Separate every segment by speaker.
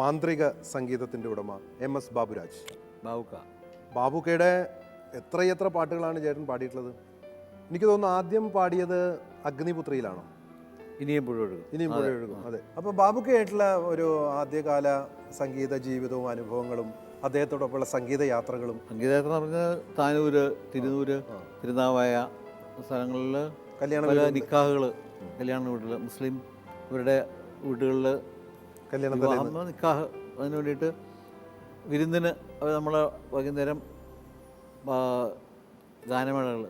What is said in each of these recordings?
Speaker 1: മാന്ത്രിക സംഗീതത്തിന്റെ ഉടമ എം എസ് ബാബുരാജ്.
Speaker 2: ബാബുക്ക.
Speaker 1: ബാബുക്കയുടെ എത്രയെത്ര പാട്ടുകളാണ് ചേട്ടൻ പാടിയിട്ടുള്ളത്? എനിക്ക് തോന്നുന്നു ആദ്യം പാടിയത് അഗ്നിപുത്രിയിലാണോ?
Speaker 2: ഇനിയും പുഴൊഴുകും
Speaker 1: ഇനിയും പുഴഴുകും അതെ. അപ്പോൾ ബാബുക്കയായിട്ടുള്ള ഒരു ആദ്യകാല സംഗീത ജീവിതവും അനുഭവങ്ങളും അദ്ദേഹത്തോടൊപ്പമുള്ള സംഗീത യാത്രകളും.
Speaker 2: സംഗീതയാത്ര എന്ന് പറഞ്ഞാൽ താനൂര് തിരുനൂര് തിരുനാവായ സ്ഥലങ്ങളിൽ
Speaker 1: കല്യാണ
Speaker 2: നിക്കാഹുകൾ കല്യാണ വീട്ടിൽ മുസ്ലിം ഇവരുടെ വീടുകളിൽ
Speaker 1: കല്യാണ
Speaker 2: വിവാഹം നിക്കാഹ് അതിന് വേണ്ടിയിട്ട് വിരുന്നിന് നമ്മൾ വൈകുന്നേരം ഗാനമേളകൾ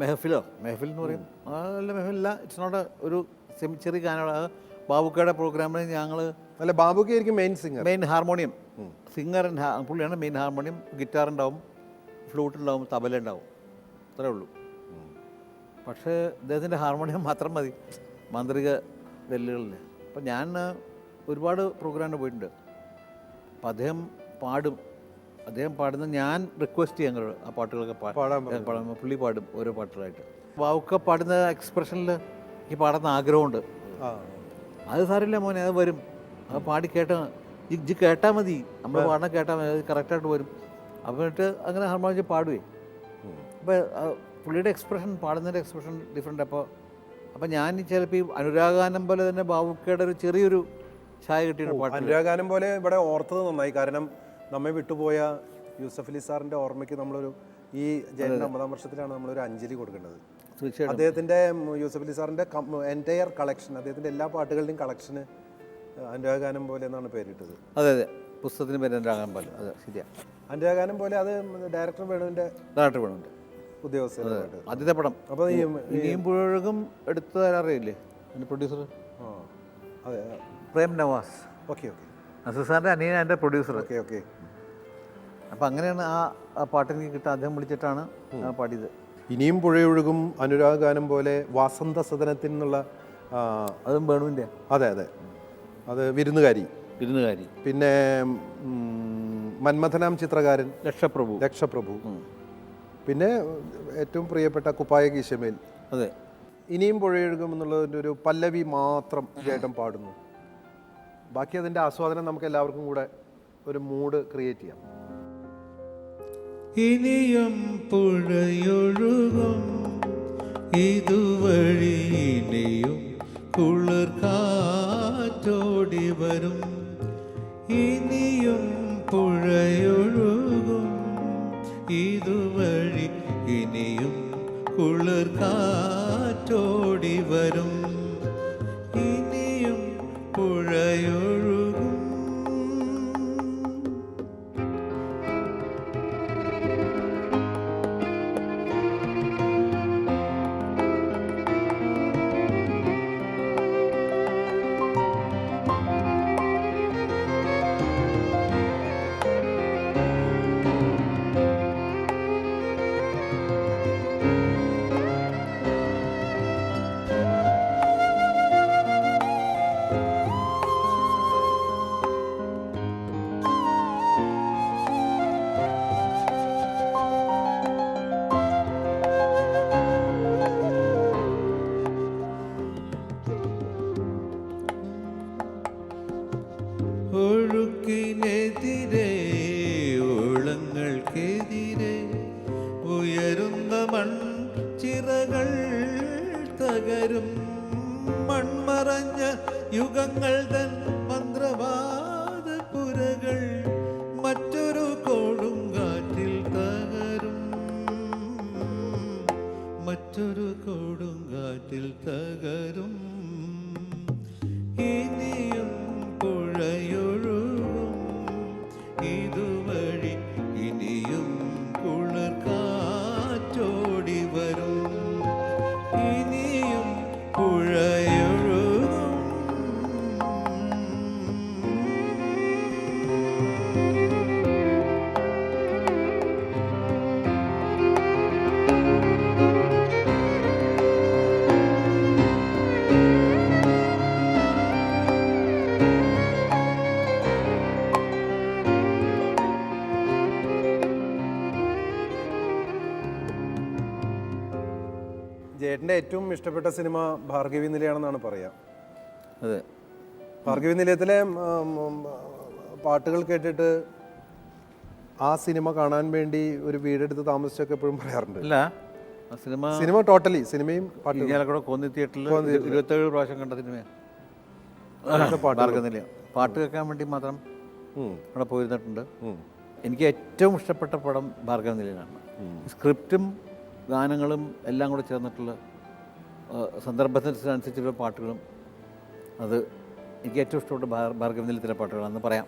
Speaker 2: മെഹഫിലോ മെഹഫിൽ എന്ന് പറയും. നല്ല അല്ല മെഹഫിലല്ല ഇറ്റ്സ് നോട്ട് ഒരു സെമി ചെറിയ ഗാനമേള. ബാബുക്കയുടെ പ്രോഗ്രാമിന് ഞങ്ങൾ
Speaker 1: അല്ല ബാബുക്ക ആയിരിക്കും main singer
Speaker 2: main harmonium singer പുള്ളിയാണ് മെയിൻ ഹാർമോണിയം ഗിറ്റാർ ഉണ്ടാവും ഫ്ലൂട്ട് ഉണ്ടാവും തബല ഉണ്ടാവും. അത്രേ ഉള്ളൂ. പക്ഷേ അദ്ദേഹത്തിന്റെ ഹാർമോണിയം മാത്രം മതി. മാന്ത്രിക വെല്ലുകളിൽ അപ്പം ഞാൻ ഒരുപാട് പ്രോഗ്രാമിന് പോയിട്ടുണ്ട്. അപ്പം അദ്ദേഹം പാടും. അദ്ദേഹം പാടുന്ന ഞാൻ റിക്വസ്റ്റ് ചെയ്യാൻ കഴിയും ആ പാട്ടുകളൊക്കെ
Speaker 1: പാടാൻ
Speaker 2: പാടാൻ പുള്ളി പാടും ഓരോ പാട്ടുകളായിട്ട്. വാവുക്ക പാടുന്ന എക്സ്പ്രഷനിൽ എനിക്ക് പാടുന്ന ആഗ്രഹമുണ്ട്. അത് സാറില്ല മോനെ അത് വരും. അത് പാടി കേട്ടാ ഇജ്ജ് കേട്ടാൽ മതി. നമ്മൾ പാടണം കേട്ടാൽ മതി. അത് കറക്റ്റായിട്ട് വരും. എന്നിട്ട് അങ്ങനെ ഹർമോണിച്ച് പാടുവേ. അപ്പോൾ പുള്ളിയുടെ എക്സ്പ്രഷൻ പാടുന്നതിന്റെ എക്സ്പ്രഷൻ ഡിഫറെന്റ് അപ്പോൾ അപ്പോൾ ഞാൻ ചിലപ്പോൾ ഈ അനുരാഗാനം പോലെ തന്നെ ബാബുക്കയുടെ ഒരു ചെറിയൊരു ഛായ കിട്ടിയ പാട്ട്
Speaker 1: അനുരാഗാനം പോലെ ഇവിടെ ഓർത്തത് നന്നായി. കാരണം നമ്മെ വിട്ടുപോയ യൂസഫ് അലി സാറിന്റെ ഓർമ്മയ്ക്ക് നമ്മളൊരു ഈ ജയന്റെ അമ്പതാം വർഷത്തിലാണ് നമ്മളൊരു അഞ്ജലി കൊടുക്കേണ്ടത്.
Speaker 2: തീർച്ചയായിട്ടും.
Speaker 1: അദ്ദേഹത്തിന്റെ യൂസഫ് അലി സാറിന്റെ എന്റയർ കളക്ഷൻ അദ്ദേഹത്തിന്റെ എല്ലാ പാട്ടുകളുടെയും കളക്ഷന് അനുരാഗാനം പോലെ എന്നാണ് പേരിട്ടത്.
Speaker 2: അതെ അതെ. പുസ്തകത്തിന് പേര് അനുരാഗാനം പോലെ. അതെ ശരിയാണ്
Speaker 1: അനുരാഗാനം പോലെ അത് ഡയറക്ടർ വേണുവിന്റെ
Speaker 2: ഡയറക്ടർ
Speaker 1: വേണുവിന്റെ. ഉദ്യോഗസ്ഥ
Speaker 2: ആദ്യത്തെ പടം.
Speaker 1: അപ്പോൾ ഈ
Speaker 2: ഇനിയും പുഴകും എടുത്തു തരാറിയില്ലേ അതിന്റെ പ്രൊഡ്യൂസർ
Speaker 1: ആ അതെ
Speaker 2: പ്രേം നവാസ്.
Speaker 1: Okay okay.
Speaker 2: നസീർ സാറിന്റെ അനിയൻ എന്റെ പ്രൊഡ്യൂസർ
Speaker 1: ഓക്കെ ഓക്കെ.
Speaker 2: അപ്പം അങ്ങനെയാണ് ആ ആ പാട്ട് എനിക്ക് കിട്ടുക അദ്ദേഹം വിളിച്ചിട്ടാണ് ആ പാടിയത്.
Speaker 1: ഇനിയും പുഴയൊഴുകും അനുരാഗാനം പോലെ വാസന്ത സദനത്തിൽ നിന്നുള്ള
Speaker 2: അതും വേണുവിന്റെ
Speaker 1: അതെ അതെ. അത് വിരുന്നുകാരി.
Speaker 2: വിരുന്നുകാരി.
Speaker 1: പിന്നെ മന്മഥനാം ചിത്രകാരൻ.
Speaker 2: ലക്ഷപ്രഭു.
Speaker 1: ലക്ഷപ്രഭു. പിന്നെ ഏറ്റവും പ്രിയപ്പെട്ട കുപ്പായ കീശമേൽ.
Speaker 2: അതെ.
Speaker 1: ഇനിയും പുഴയൊഴുകും എന്നുള്ളതിന്റെ ഒരു പല്ലവി മാത്രം ചേട്ടൻ പാടുന്നു. ബാക്കി അതിന്റെ ആസ്വാദനം നമുക്ക് എല്ലാവർക്കും കൂടെ ഒരു മൂഡ് ക്രിയേറ്റ് ചെയ്യാം.
Speaker 3: ഇനിയും പുഴയൊഴുകും. ഇതുവഴി ഇനിയും കുളിർ കാറ്റോടി വരും. ഇനിയും പുഴയൊഴുകും. ഇതുവഴി ഇനിയും കുളിർ കാറ്റോടി
Speaker 1: ജേട്ടന്റെ ഏറ്റവും ഇഷ്ടപ്പെട്ട സിനിമ ഭാർഗവി നിലയാണെന്നാണ് പറയാം.
Speaker 2: അതെ.
Speaker 1: ഭാർഗവി നിലയത്തിലെ പാട്ടുകൾ കേട്ടിട്ട് ആ സിനിമ കാണാൻ വേണ്ടി ഒരു വീടെടുത്ത് താമസിച്ചൊക്കെ എപ്പോഴും പറയാറുണ്ട്.
Speaker 2: അല്ല സിനിമ
Speaker 1: സിനിമ ടോട്ടലി സിനിമയും പാട്ടും
Speaker 2: കോന്നി തിയേറ്ററിൽ ഇരുപത്തേഴ് പ്രാവശ്യം കണ്ട സിനിമയാണ് പാട്ട് കേൾക്കാൻ വേണ്ടി മാത്രം അവിടെ പോയിരുന്നിട്ടുണ്ട്. എനിക്ക് ഏറ്റവും ഇഷ്ടപ്പെട്ട പടം ഭാർഗവ നിലയനാണ്. സ്ക്രിപ്റ്റും ഗാനങ്ങളും എല്ലാം കൂടെ ചേർന്നിട്ടുള്ള സന്ദർഭത്തിനനുസരിച്ചുള്ള പാട്ടുകളും അത് എനിക്ക് ഏറ്റവും ഇഷ്ടപ്പെട്ട ഭാർ ഭാർഗവ നിലയത്തിലെ പാട്ടുകളാണെന്ന് പറയാം.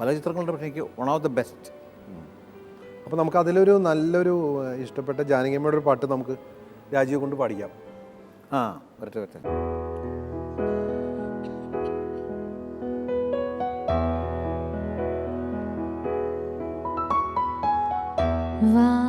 Speaker 2: പല ചിത്രങ്ങളുടെ പക്ഷേ എനിക്ക് വൺ ഓഫ് ദ ബെസ്റ്റ്
Speaker 1: അപ്പോൾ നമുക്ക് അതിലൊരു നല്ലൊരു ഇഷ്ടപ്പെട്ട ജാനകിയമ്മയുടെ ഒരു പാട്ട് നമുക്ക് രാജീവ് കൊണ്ട് പാടിക്കാം.
Speaker 2: ആ വരട്ടെ വരട്ടെ.
Speaker 4: വാസന്ത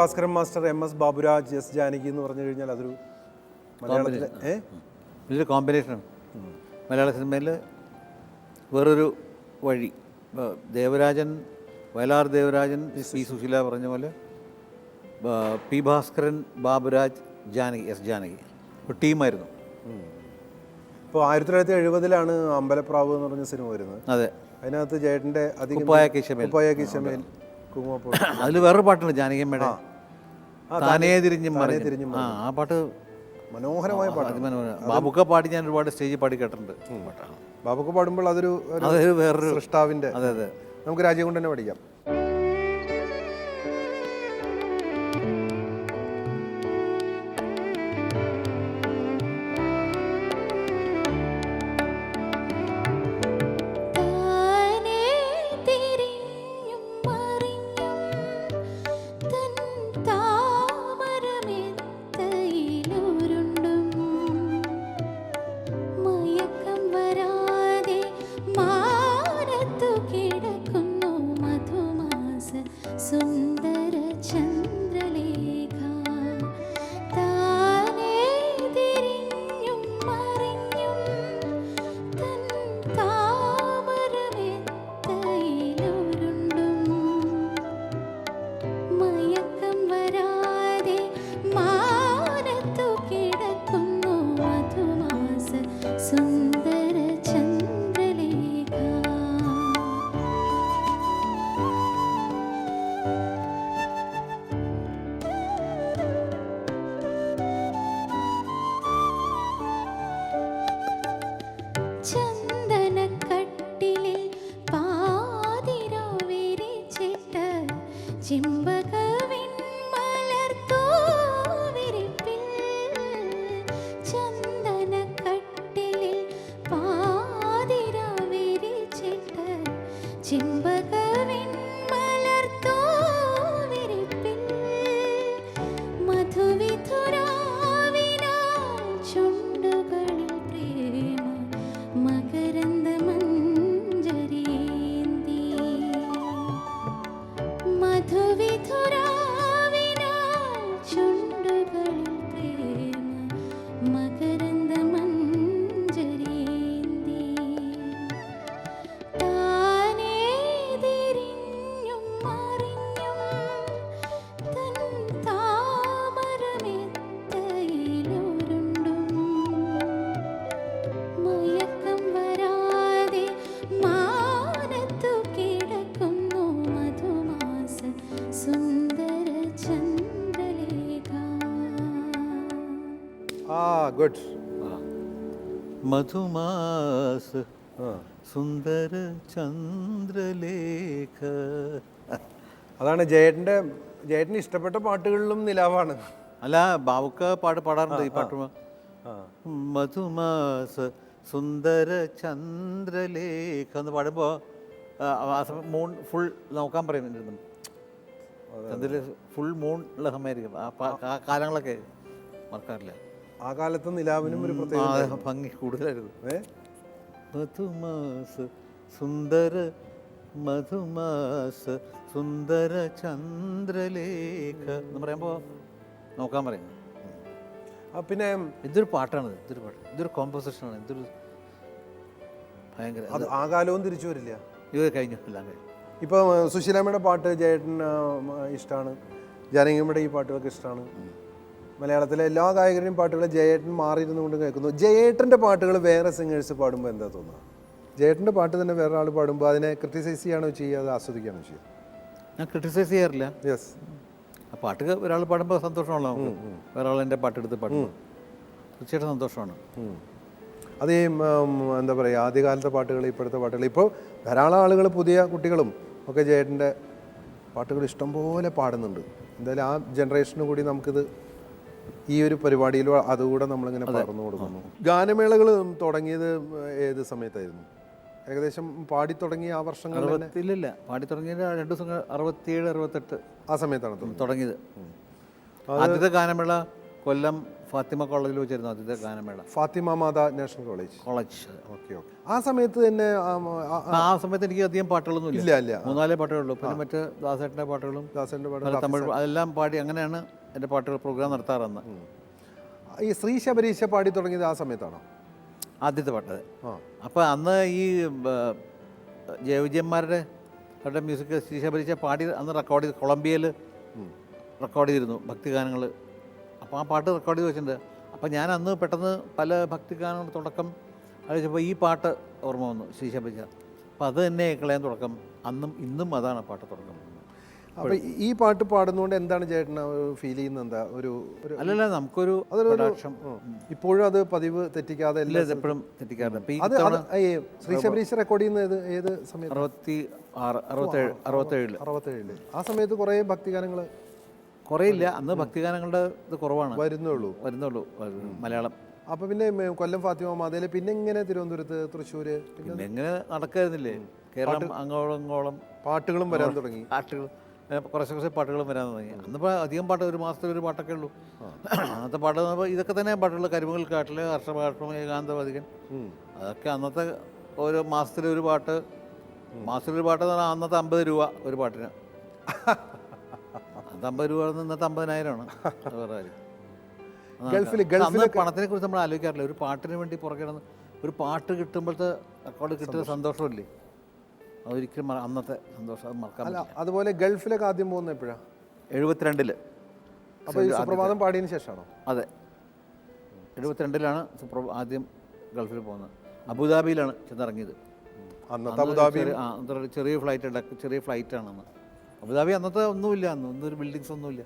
Speaker 1: Bhaskaran master M S Baburaj S Janaki എന്ന് പറഞ്ഞു കഴിഞ്ഞാൽ അതൊരു മലയാളത്തിലെ ഏ?
Speaker 2: വലിയൊരു കോമ്പിനേഷനാണ് മലയാള സിനിമയിൽ വേറൊരു വഴി. ദേവരാജൻ വയലാർ ദേവരാജൻ പി സുശീല പറഞ്ഞ പോലെ പി ഭാസ്കരൻ ബാബുരാജ് ജാനകി എസ് ജാനകി. ഒരു ടീമായിരുന്നു.
Speaker 1: ഇപ്പോൾ ആയിരത്തി തൊള്ളായിരത്തി എഴുപതിലാണ് അമ്പലപ്രാവ് എന്ന് പറഞ്ഞ സിനിമ വരുന്നത്.
Speaker 2: അതെ.
Speaker 1: അതിനകത്ത് ജേട്ടന്റെ അധികം
Speaker 2: കുപ്പായ കിശമേൽ.
Speaker 1: കുപ്പായ കിശമേൽ കുങ്കുമപ്പോൾ
Speaker 2: അതിൽ വേറൊരു പാട്ടുണ്ട് ജാനകിയമ്മയുടെ. താനേ തിരിഞ്ഞും.
Speaker 1: തിരിഞ്ഞും
Speaker 2: ആ പാട്ട്
Speaker 1: മനോഹരമായ പാട്ടാണ്.
Speaker 2: ബാബുക്ക പാടി ഞാൻ ഒരുപാട് സ്റ്റേജിൽ പാടി കേട്ടിട്ടുണ്ട് പാട്ടാണ്.
Speaker 1: ബാബുക്ക പാടുമ്പോൾ അതൊരു
Speaker 2: അതൊരു വേറൊരു
Speaker 1: സൃഷ്ടാവിന്റെ
Speaker 2: അതെ അതെ.
Speaker 1: നമുക്ക് രാജ്യം കൊണ്ട് തന്നെ പഠിക്കാം. ഗുഡ്.
Speaker 2: മധുമാസ് സുന്ദര ചന്ദ്രലേഖ.
Speaker 1: അതാണ് ജയേട്ടന്റെ ജയേട്ടന് ഇഷ്ടപ്പെട്ട പാട്ടുകളിലും നിലാവാണ്.
Speaker 2: അല്ല ബാവുക്ക പാട്ട് പാടാറുണ്ട് ഈ പാട്ട്. മധുമാസ സുന്ദര ചന്ദ്രലേഖ എന്ന് പാടുമ്പോൾ മൂൺ ഫുൾ നോക്കാൻ പറയുന്നുണ്ട് അതിൽ ഫുൾ മൂൺ ഉള്ള സമയമായിരിക്കും. ആ കാലങ്ങളൊക്കെ മറക്കാറില്ല.
Speaker 1: ആ കാലത്ത് നിലാവിനും ഒരു പ്രത്യേക
Speaker 2: ഭംഗി കൂടുതലായിരുന്നു. സുന്ദര മധുമാസ സുന്ദര ചന്ദ്രലേഖ എന്ന് പറയുമ്പോൾ നോക്കാൻ പറയും.
Speaker 1: പിന്നെ
Speaker 2: ഇതൊരു പാട്ടാണ് ഇതൊരു പാട്ട്. ഇതൊരു കോമ്പോസിഷനാണ് ഇതൊരു ഭയങ്കര
Speaker 1: അത് ആ കാലവും തിരിച്ചു വരില്ല.
Speaker 2: ഇത് കഴിഞ്ഞു എല്ലാം കഴിഞ്ഞു.
Speaker 1: ഇപ്പോൾ സുശീലാമ്മയുടെ പാട്ട് ജയേട്ടന് ഇഷ്ടമാണ് ജാനകിയമ്മയുടെ ഈ പാട്ടുകളൊക്കെ ഇഷ്ടമാണ് മലയാളത്തിലെ എല്ലാ ഗായകരുടെയും പാട്ടുകൾ ജയേട്ടൻ മാറിയിരുന്നു കൊണ്ട് കേൾക്കുന്നു. ജയേട്ടന്റെ പാട്ടുകൾ വേറെ സിംഗേഴ്സ് പാടുമ്പോൾ എന്താ തോന്നുക ജയേട്ടന്റെ പാട്ട് തന്നെ വേറെ ആൾ പാടുമ്പോൾ അതിനെ ക്രിറ്റിസൈസ് ചെയ്യാണോ ചെയ്യുക അത് ആസ്വദിക്കുകയാണോ ചെയ്യുക?
Speaker 2: ഞാൻ ക്രിറ്റിസൈസ് ചെയ്യാറില്ല.
Speaker 1: യെസ്
Speaker 2: ആ പാട്ട് ഒരാൾ പാടുമ്പോൾ സന്തോഷമാണല്ലോ വേറെ ആൾ എന്റെ പാട്ടെടുത്ത് പാടുമ്പോൾ തീർച്ചയായിട്ടും സന്തോഷമാണ്.
Speaker 1: അത് ഈ എന്താ പറയുക ആദ്യകാലത്തെ പാട്ടുകൾ ഇപ്പോഴത്തെ പാട്ടുകൾ. ഇപ്പോൾ ധാരാളം ആളുകൾ പുതിയ കുട്ടികളും ഒക്കെ ജയേട്ടന്റെ പാട്ടുകൾ ഇഷ്ടംപോലെ പാടുന്നുണ്ട്. എന്തായാലും ആ ജനറേഷന് കൂടി നമുക്കിത് ഈ ഒരു പരിപാടിയിൽ അതുകൂടെ നമ്മളിങ്ങനെ പറഞ്ഞു കൊടുക്കുന്നു. ഗാനമേളകൾ തുടങ്ങിയത് ഏത് സമയത്തായിരുന്നു? ഏകദേശം പാടി തുടങ്ങിയ ആ വർഷങ്ങളിൽ
Speaker 2: ഇല്ലില്ല പാടി തുടങ്ങിയ രണ്ട് ദിവസം അറുപത്തിയേഴ് അറുപത്തെട്ട്
Speaker 1: ആ സമയത്താണ്
Speaker 2: തുടങ്ങിയത്. ആദ്യത്തെ ഗാനമേള കൊല്ലം ഫാത്തിമ കോളേജിൽ വെച്ചിരുന്നു ആദ്യത്തെ ഗാനമേള.
Speaker 1: Fatima Mata national college.
Speaker 2: College
Speaker 1: okay okay. ആ സമയത്ത് തന്നെ ആ,
Speaker 2: സമയത്ത് എനിക്ക് അധികം പാട്ടുകളൊന്നും
Speaker 1: ഇല്ല ഇല്ല.
Speaker 2: മൂന്നാലേ പാട്ടുകളുള്ളൂ പിന്നെ മറ്റ് ദാസേട്ടന്റെ പാട്ടുകളും
Speaker 1: ദാസേട്ടന്റെ പാട്ട്
Speaker 2: നല്ല തമിഴ് അതെല്ലാം പാടി അങ്ങനെയാണ് എന്റെ പാട്ടുകൾ പ്രോഗ്രാം നടത്താറന്ന്.
Speaker 1: ഈ ശ്രീ ശബരീശ പാടി തുടങ്ങിയത് ആ സമയത്താണോ?
Speaker 2: ആദ്യത്തെ പാട്ട്. അപ്പോൾ അന്ന് ഈ ജയവിജയന്മാരുടെ അവരുടെ മ്യൂസിക് ശ്രീ ശബരീശ പാടി അന്ന് റെക്കോർഡ് ചെയ്ത് കൊളംബിയയിൽ റെക്കോർഡ് ചെയ്തിരുന്നു ഭക്തിഗാനങ്ങൾ അപ്പോൾ ആ പാട്ട് റെക്കോർഡ് ചെയ്ത് വെച്ചിട്ടുണ്ട്. അപ്പോൾ ഞാൻ അന്ന് പെട്ടെന്ന് പല ഭക്തിഗാനങ്ങളുടെ തുടക്കം ആലോചിച്ചപ്പോൾ ഈ പാട്ട് ഓർമ്മ വന്നു ശ്രീ ശബരീശ. അപ്പോൾ അത് തന്നെ കളയാൻ തുടക്കം. അന്നും ഇന്നും അതാണ് പാട്ട് തുടക്കം.
Speaker 1: അപ്പൊ ഈ- പാട്ട് പാടുന്നതുകൊണ്ട് എന്താണ് ചേട്ടന് ഫീൽ ചെയ്യുന്നത്? എന്താ ഒരു
Speaker 2: അല്ലല്ല നമുക്കൊരു
Speaker 1: അതൊരു ഇപ്പോഴും അത് പതിവ് തെറ്റിക്കാതെ
Speaker 2: എപ്പോഴും തെറ്റിക്കാറില്ല.
Speaker 1: ശ്രീ ശബരീശ് റെക്കോർഡ് ചെയ്യുന്നത് ഏത് സമയത്ത്?
Speaker 2: അറുപത്തി അറുപത്തേഴ് അറുപത്തേഴിൽ.
Speaker 1: അറുപത്തേഴിൽ. ആ സമയത്ത് കുറേ ഭക്തിഗാനങ്ങൾ
Speaker 2: കുറേ ഇല്ല അന്ന് ഭക്തിഗാനങ്ങളുടെ ഇത് കുറവാണ്.
Speaker 1: വരുന്നുള്ളൂ.
Speaker 2: വരുന്നുള്ളൂ മലയാളം.
Speaker 1: അപ്പൊ പിന്നെ കൊല്ലം ഫാത്തിമ മാതയിൽ പിന്നെ ഇങ്ങനെ തിരുവനന്തപുരത്ത് തൃശ്ശൂര്? പിന്നെ
Speaker 2: ഇങ്ങനെ എങ്ങനെ നടക്കായിരുന്നില്ലേ? കേരളം അങ്ങോളം ഇങ്ങോളം.
Speaker 1: പാട്ടുകളും വരാൻ തുടങ്ങി.
Speaker 2: പാട്ടുകൾ. കുറച്ച് കുറച്ച് പാട്ടുകളും വരാൻ തുടങ്ങി. അന്നിപ്പോൾ അധികം പാട്ട് ഒരു മാസത്തിൽ ഒരു പാട്ടൊക്കെ ഉള്ളൂ. അന്നത്തെ പാട്ട് ഇതൊക്കെ തന്നെ പാട്ടുകൾ കരിമുകൾ കാട്ടിൽ ഹർഷഭാഷം ഏകാന്തവാദികൻ. അതൊക്കെ അന്നത്തെ ഒരു മാസത്തിൽ ഒരു പാട്ട് മാസത്തിൽ ഒരു പാട്ട് എന്ന് പറഞ്ഞാൽ അന്നത്തെ അമ്പത് രൂപ ഒരു പാട്ടിന്. അന്നത്തെ അമ്പത് രൂപ ഇന്നത്തെ അമ്പതിനായിരമാണ് വേറെ പണത്തിനെ കുറിച്ച് നമ്മൾ ആലോചിക്കാറില്ല? ഒരു പാട്ടിന് വേണ്ടി പുറകെ ഒരു പാട്ട് കിട്ടുമ്പോഴത്തെ റെക്കോർഡ് കിട്ടുന്ന സന്തോഷമില്ലേ? അതൊരിക്കലും അന്നത്തെ സന്തോഷം അത് മറക്കാൻ
Speaker 1: അല്ല
Speaker 2: പറ്റില്ല.
Speaker 1: അതുപോലെ ഗൾഫിലൊക്കെ ആദ്യം പോകുന്ന എപ്പോഴാണ്
Speaker 2: എഴുപത്തിരണ്ടിൽ.
Speaker 1: അപ്പോൾ ഈ സുപ്രഭാതം പാടിയതിന് ശേഷമാണോ?
Speaker 2: അതെ. എഴുപത്തിരണ്ടിലാണ് സുപ്ര ആദ്യം ഗൾഫിൽ പോകുന്നത്. അബുദാബിയിലാണ് ചെന്നിറങ്ങിയത്.
Speaker 1: അന്നത്തെ അബുദാബി
Speaker 2: ചെറിയ- ആ, അന്നത്തെ ഒരു ചെറിയ ഫ്ലൈറ്റ് ഉണ്ട് ചെറിയ അബുദാബി അന്നത്തെ ഒന്നുമില്ല അന്ന് ഒന്നൊരു ബിൽഡിങ്സ് ഒന്നുമില്ല.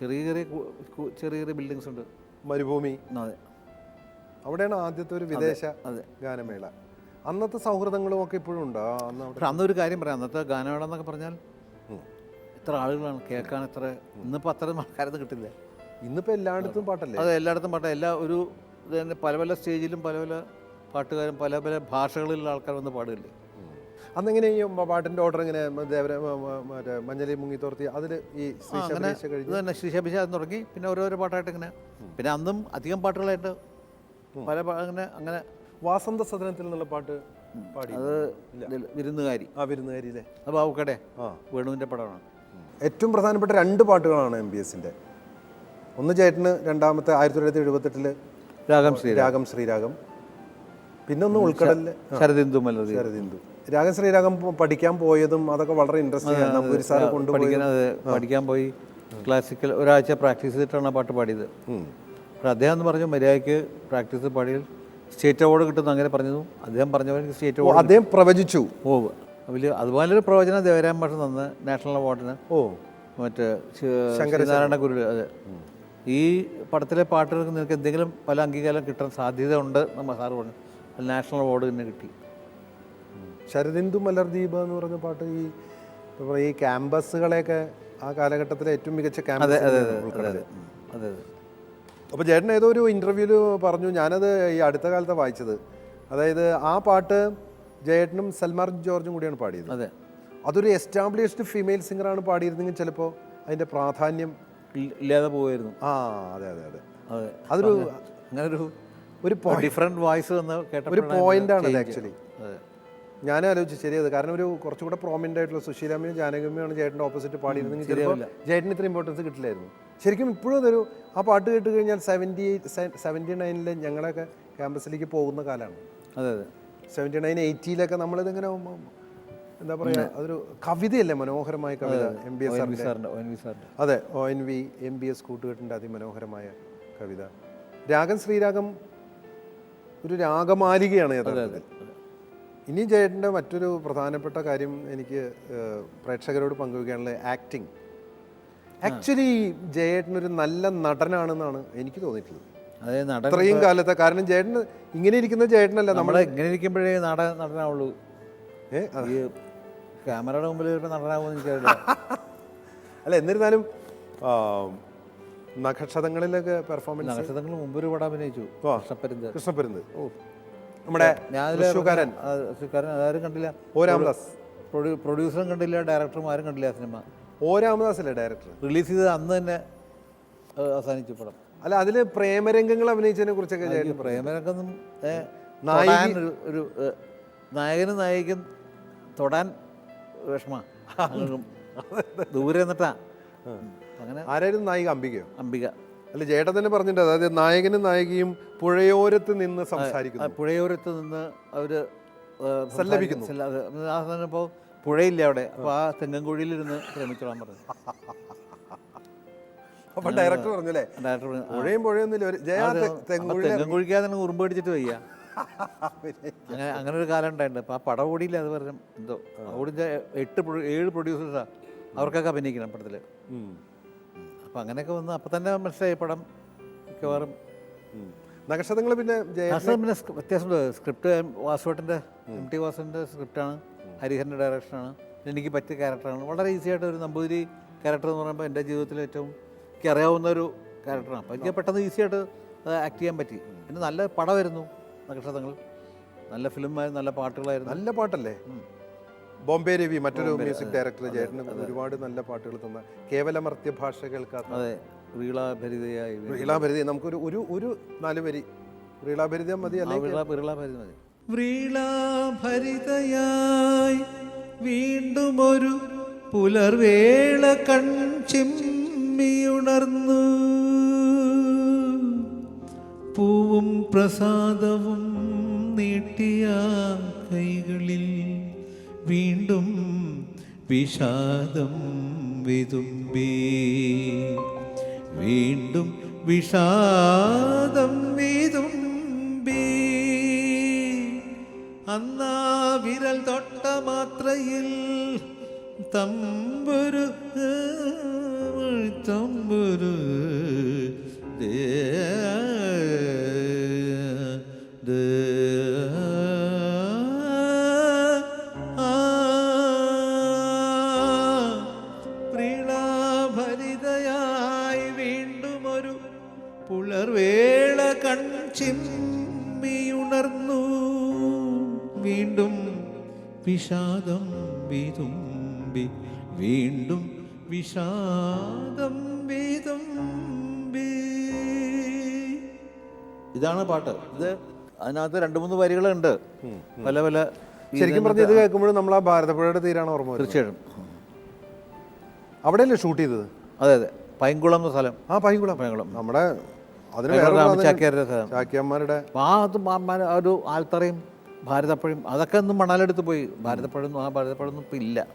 Speaker 2: ചെറിയ ചെറിയ കു- കു- ചെറിയ ചെറിയ ബിൽഡിങ്സ് ഉണ്ട്.
Speaker 1: മരുഭൂമി.
Speaker 2: അതെ.
Speaker 1: അവിടെയാണ് ആദ്യത്തെ ഒരു വിദേശ
Speaker 2: അതെ.
Speaker 1: ഗാനമേള. അന്നത്തെ സൗഹൃദങ്ങളും ഒക്കെ ഇപ്പോഴും ഉണ്ടോ?
Speaker 2: പക്ഷെ അന്നൊരു കാര്യം പറയാം. അന്നത്തെ ഗാനമേള എന്നൊക്കെ പറഞ്ഞാൽ ഇത്ര ആളുകളാണ്. കേൾക്കാൻ ഇത്ര ഇന്നിപ്പോൾ അത്രയും ആൾക്കാരൊന്നും കിട്ടില്ല?
Speaker 1: ഇന്നിപ്പോൾ എല്ലായിടത്തും പാട്ടല്ലേ?
Speaker 2: അതെ എല്ലായിടത്തും പാട്ട. എല്ലാ ഒരു തന്നെ പല പല സ്റ്റേജിലും പല പല പാട്ടുകാരും പല പല ഭാഷകളിലുള്ള ആൾക്കാർ വന്ന് പാടില്ലേ
Speaker 1: അന്നെങ്ങനെ ഈ പാട്ടിന്റെ പാട്ടിന്റെ ഓർഡർ ഇങ്ങനെ ദേവര മറ്റേ മഞ്ഞലി മഞ്ഞളി മുങ്ങിത്തോർത്തി അതിൽ ഈ
Speaker 2: തന്നെ ശ്രീശാഭിഷേകം തുടങ്ങി. പിന്നെ ഓരോരോ പാട്ടായിട്ട് ഇങ്ങനെ പിന്നെ അന്നും അധികം പാട്ടുകളായിട്ട് പല അങ്ങനെ അങ്ങനെ
Speaker 1: വാസന്ത സദനത്തിൽ നിന്നുള്ള പാട്ട് പാടി.
Speaker 2: അത് വിരുന്നുകാരി.
Speaker 1: ആ വിരുന്നുകാരിയിലെ
Speaker 2: അപ്പോൾ അവക്കടെ
Speaker 1: ആ
Speaker 2: വേണുവിന്റെ പടമാണ്.
Speaker 1: ഏറ്റവും പ്രധാനപ്പെട്ട രണ്ട് പാട്ടുകളാണ് എം ബി എസിന്റെ ഒന്ന് ചേട്ടന് രണ്ടാമത്തെ ആയിരത്തി തൊള്ളായിരത്തി എഴുപത്തെട്ടിൽ
Speaker 2: രാഗം ശ്രീ
Speaker 1: രാഗം ശ്രീരാഗം. പിന്നെ ഒന്ന് ഉൾക്കടലിൽ
Speaker 2: ശരദിന്ദു മലർതി
Speaker 1: ശരദിന്ദു. രാഗം ശ്രീരാഗം പഠിക്കാൻ പോയതും അതൊക്കെ വളരെ ഇൻട്രസ്റ്റിംഗ് നമ്പൂരി സാറ് കൊണ്ടുപോയി
Speaker 2: പഠിക്കാൻ പോയി. ക്ലാസിക്കൽ ഒരാഴ്ച പ്രാക്ടീസ് ചെയ്തിട്ടാണ് ആ പാട്ട് പാടിയത്. പക്ഷെ അദ്ദേഹം എന്ന് പറഞ്ഞു മര്യാദയ്ക്ക് പ്രാക്ടീസ് പാടിയാൽ സ്റ്റേറ്റ് അവാർഡ് കിട്ടുന്നു അങ്ങനെ പറഞ്ഞു അദ്ദേഹം പറഞ്ഞ പോലെ സ്റ്റേറ്റ് അവാർഡ്
Speaker 1: അദ്ദേഹം പ്രവചിച്ചു.
Speaker 2: ഓ അതിൽ അതുപോലൊരു പ്രവചനം ദേവരാം ഭാഷ തന്ന് നാഷണൽ അവാർഡിന്.
Speaker 1: ഓ.
Speaker 2: മറ്റേ ശങ്കരനാരായണ ഗുരു അതെ. ഈ പടത്തിലെ പാട്ടുകൾക്ക് നിനക്ക് എന്തെങ്കിലും പല അംഗീകാരം കിട്ടാൻ സാധ്യത ഉണ്ട് നമ്മൾ സാറ് പറഞ്ഞു. അത് നാഷണൽ അവാർഡ് തന്നെ കിട്ടി.
Speaker 1: ശരദിന്ദു മലർദീപ എന്ന് പറഞ്ഞ പാട്ട് ഈ ഈ ക്യാമ്പസുകളെയൊക്കെ ആ കാലഘട്ടത്തിലെ ഏറ്റവും മികച്ച ക്യാമ്പസ്
Speaker 2: അതെ അതെ അതെ അതെ അതെ.
Speaker 1: അപ്പോൾ ചേട്ടൻ ഏതോ ഒരു ഇന്റർവ്യൂവിൽ പറഞ്ഞു ഞാനത് ഈ അടുത്ത കാലത്ത് വായിച്ചത്. അതായത് ആ പാട്ട് ജയേട്ടനും സൽമാർ ജോർജും കൂടിയാണ് പാടിയത്.
Speaker 2: അതെ.
Speaker 1: അതൊരു എസ്റ്റാബ്ലിഷ്ഡ് ഫീമെയിൽ സിംഗറാണ് പാടിയിരുന്നെങ്കിൽ ചിലപ്പോൾ അതിന്റെ പ്രാധാന്യം
Speaker 2: ഇല്ലാതെ പോവായിരുന്നു.
Speaker 1: ആ അതെ അതെ അതെ.
Speaker 2: അതെ.
Speaker 1: അതൊരു
Speaker 2: അങ്ങനെ ഒരു
Speaker 1: ഒരു
Speaker 2: വോയിസ് വന്ന് കേട്ട
Speaker 1: ഒരു
Speaker 2: പോയിന്റാണ്
Speaker 1: പോയിന്റ് ആണ്. ആക്ച്വലി ഞാൻ ആലോചിച്ചു ശരിയത് കാരണം ഒരു കുറച്ചുകൂടെ പ്രോമിനന്റ് ആയിട്ടുള്ള സുശീലാമ്മയും ജാനകമ്മയാണ് ചേട്ടന്റെ ഓപ്പോസിറ്റ് പാടിയിരുന്നെങ്കിൽ ജയേട്ടന് ചേട്ടന് ഇത്ര ഇമ്പോർട്ടൻസ് കിട്ടില്ലായിരുന്നു. ശരിക്കും ഇപ്പോഴും അതൊരു ആ പാട്ട് കേട്ട് കഴിഞ്ഞാൽ സെവന്റി എയ്റ്റ് സെവന്റി നയനിൽ ഞങ്ങളൊക്കെ ക്യാമ്പസിലേക്ക് പോകുന്ന കാലമാണ്.
Speaker 2: അതെ അതെ.
Speaker 1: സെവന്റി നയൻ എയ്റ്റിയിലൊക്കെ നമ്മളിതിങ്ങനെ എന്താ പറയുക അതൊരു കവിതയല്ലേ മനോഹരമായ കവിത എം ബി എസ് അതെ O N V M B S കൂട്ടുകെട്ടിന്റെ അതിമനോഹരമായ കവിത. രാഗം ശ്രീരാഗം ഒരു രാഗമാലികയാണ് യഥാർത്ഥത്തിൽ. ഇനി ജയേട്ടന്റെ മറ്റൊരു പ്രധാനപ്പെട്ട കാര്യം എനിക്ക് പ്രേക്ഷകരോട് പങ്കുവയ്ക്കാനുള്ള ആക്ടിങ് ആക്ച്വലി ജയേട്ടൻ ഒരു നല്ല നടനാണെന്നാണ് എനിക്ക് തോന്നിയിട്ടുള്ളത്.
Speaker 2: അതെ നടൻ
Speaker 1: ഇത്രയും കാലത്തെ കാരണം ജയേട്ടന് ഇങ്ങനെ ഇരിക്കുന്ന ജയേട്ടനല്ല നമ്മൾ
Speaker 2: നമ്മളെ ഇങ്ങനെ ഇരിക്കുമ്പോഴേ നട നടനാവുള്ളൂ.
Speaker 1: ഏ
Speaker 2: ഈ ക്യാമറയുടെ മുമ്പിൽ വരുമ്പോൾ നടനാവുമെന്ന് എനിക്കറിയില്ല.
Speaker 1: അല്ല എന്നിരുന്നാലും ആ, നഖക്ഷതങ്ങളിലൊക്കെ പെർഫോമൻസ്
Speaker 2: നക്ഷത്രങ്ങൾ മുമ്പ് ഒരു പടം അഭിനയിച്ചു
Speaker 1: ആ.
Speaker 2: കൃഷ്ണപ്പരുന്ത്
Speaker 1: കൃഷ്ണപരുന്ത്. ഓ നമ്മുടെ
Speaker 2: അതാരും കണ്ടില്ല.
Speaker 1: ഓ രാമദാസ്
Speaker 2: പ്രൊഡ്യൂ പ്രൊഡ്യൂസറും കണ്ടില്ല ഡയറക്ടറും ആരും കണ്ടില്ല ആ സിനിമ.
Speaker 1: ഓ രാമദാസ് അല്ലേ ഡയറക്ടർ
Speaker 2: റിലീസ് ചെയ്ത് അന്ന് തന്നെ അവസാനിച്ചു പടം.
Speaker 1: അല്ല അതിൽ പ്രേമരംഗങ്ങൾ അഭിനയിച്ചതിനെ കുറിച്ചൊക്കെ ചേട്ടൻ
Speaker 2: പ്രേമരംഗൊന്നും ഏ,
Speaker 1: നായിക-
Speaker 2: തൊടാൻ ഒരു നായകനും നായികൻ തൊടാൻ വിഷമ. ദൂരെ നിന്നിട്ടാ. അങ്ങനെ
Speaker 1: ആരായിരുന്നു നായിക? അംബികയോ?
Speaker 2: അംബിക.
Speaker 1: അല്ല ചേട്ടൻ തന്നെ പറഞ്ഞിട്ടുണ്ട് അതായത് നായകനും നായികയും പുഴയോരത്ത് നിന്ന് സംസാരിക്കുന്നു.
Speaker 2: പുഴയോരത്ത് നിന്ന് അവർ
Speaker 1: സല്ലപിക്കുന്നു.
Speaker 2: സല്ല- പുഴയില്ല അവിടെ. അപ്പോൾ ആ തെങ്ങൻകുഴിയിലിരുന്ന് ശ്രമിച്ചോളാൻ പറഞ്ഞു.
Speaker 1: അപ്പൊ ഡയറക്ടർ പറഞ്ഞല്ലേ?
Speaker 2: ഡയറക്ടർ പറഞ്ഞു,
Speaker 1: പുഴയും പുഴയൊന്നുമില്ല. ഒരു ജയ
Speaker 2: അത്
Speaker 1: തെ-
Speaker 2: തെങ്ങൻകുഴിക്കാതെ തന്നെ ഉറുമ്പ് അടിച്ചിട്ട് വയ്യ. അങ്ങനെ അങ്ങനെ ഒരു കാലം ഉണ്ടായിട്ടുണ്ട്. അപ്പോൾ ആ പടം ഓടിയില്ല അത് പറഞ്ഞു എന്തോ? ഓടിച്ച എട്ട് ഏഴ് പ്രൊഡ്യൂസേഴ്സാണ് അവർക്കൊക്കെ അഭിനയിക്കണം പടത്തിൽ അപ്പൊ അങ്ങനെയൊക്കെ വന്ന് അപ്പം തന്നെ മനസ്സിലായി പടം മിക്കവാറും.
Speaker 1: നക്ഷത്രങ്ങൾ പിന്നെ
Speaker 2: പിന്നെ വ്യത്യാസമുണ്ട്. സ്ക്രിപ്റ്റ് വാസുവേട്ടന്റെ എം ടി വാസുവിന്റെ സ്ക്രിപ്റ്റാണ്. ഹരിഹരന്റെ ഡയറക്ഷനാണ് എനിക്ക് പറ്റിയ ക്യാരക്ടറാണ് വളരെ ഈസി ആയിട്ട് ഒരു നമ്പൂതിരി ക്യാരക്ടർ എന്ന് പറയുമ്പോൾ എന്റെ ജീവിതത്തിൽ ഏറ്റവും എനിക്ക് അറിയാവുന്ന ഒരു ക്യാരക്ടറാണ് അപ്പോൾ എനിക്ക് പെട്ടെന്ന് ഈസി ആയിട്ട് ആക്ട് ചെയ്യാൻ പറ്റി. പിന്നെ നല്ല പടമായിരുന്നു നക്ഷത്രങ്ങൾ. നല്ല ഫിലിമായിരുന്നു നല്ല പാട്ടുകളായിരുന്നു.
Speaker 1: നല്ല പാട്ടല്ലേ? ബോംബെ രവി മറ്റൊരു മ്യൂസിക് ഡയറക്ടർ ചേട്ടന് ഒരുപാട് നല്ല പാട്ടുകൾ തന്ന കേവലമർത്യ ഭാഷ കേൾക്കാത്ത
Speaker 2: അതെ വീളാഭരിതയായി
Speaker 1: റീളാഭരിത നമുക്കൊരു ഒരു ഒരു നാല് വരി. റീളാഭരിത മതി അല്ലെങ്കിൽ
Speaker 2: വീള വീളാഭരിത മതി.
Speaker 3: വ്രീളാഭരിതയായി വീണ്ടും ഒരു പുലർവേള കൺചിമ്മിയുണർന്നു പൂവും പ്രസാദവും നീട്ടിയ കൈകളിൽ വീണ്ടും വിഷാദം വിതുമ്പി. വീണ്ടും വിഷാദം വിതുമ്പി അന്നാ വിരൽ തൊട്ട മാത്രയിൽ തമ്പുരു തമ്പുരു വിഷാദം വിതുമ്പി വീണ്ടും വിഷാദം വിതുമ്പി.
Speaker 2: ഇതാണ് പാട്ട്. ഇത് അതിനകത്ത് രണ്ട് മൂന്ന് വരികളുണ്ട്. പല പല
Speaker 1: ശരിക്കും പറഞ്ഞ ഇത് കേൾക്കുമ്പോഴും നമ്മൾ ആ ഭാരതപ്പുഴയുടെ തീരാണ് ഓർമ്മ
Speaker 2: തീർച്ചയായും
Speaker 1: അവിടെയല്ലേ ഷൂട്ട് ചെയ്തത്?
Speaker 2: അതെ അതെ. പൈങ്കുളം എന്ന സ്ഥലം.
Speaker 1: ആ പൈങ്കുളം.
Speaker 2: പൈങ്കുളം.
Speaker 1: നമ്മുടെ അതിന്
Speaker 2: ചാക്യാരുടെ സ്ഥലം.
Speaker 1: ചാക്യാന്മാരുടെ
Speaker 2: ആ ഒരു ആൽത്തറയും ഭാരതപ്പഴം അതൊക്കെ ഒന്നും മണാലെടുത്ത് പോയി. ഭാരതപ്പഴം ആ ഭാരതപ്പഴം ഒന്നും ഇപ്പം ഇല്ല.